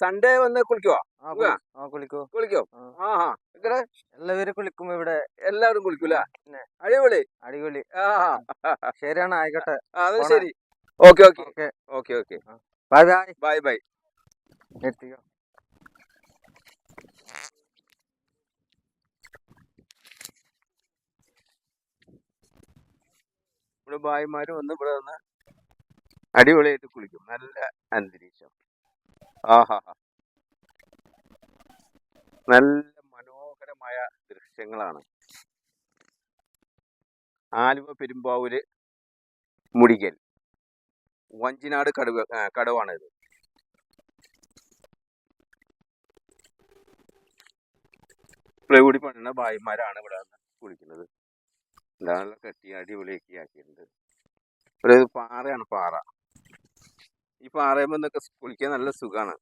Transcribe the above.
Sunday വന്ന് കുളിക്കുവോ? കുളിക്കോ. കുളിക്കോ? ആ. ഇവിടെ എല്ലാവരും കുളിക്കും ഇവിടെ എല്ലാവരും കുളിക്കൂല. അടിപൊളി. അടിപൊളി. ആ ശരിയാണ് ആയിക്കോട്ടെ. അത് ശരി. Okay okay okay. Okay okay. Bye bye. Bye bye. എത്തിക്കോ. ഇവിടെ ഭായിമാര് വന്ന് ഇവിടെ വന്ന് അടിപൊളിയായിട്ട് കുളിക്കും. നല്ല അന്തരീക്ഷം. ആഹാ. നല്ല മനോഹരമായ ദൃശ്യങ്ങളാണ്. ആലുവ പെരുമ്പാവൂര് മുടികൽ. വഞ്ചിനാട് കടുവ കടവാണിത്. പ്രൗഢി പണിയുന്ന ഭായിമാരാണ് ഇവിടെ കുളിക്കുന്നത്. കെട്ടി അടിപൊളിയൊക്കെ ആക്കിയിട്ടുണ്ട്. ഒരു പാറയാണ് പാറ. ഈ പാറയുമ്പോൾ കുളിക്കാൻ നല്ല സുഖമാണ്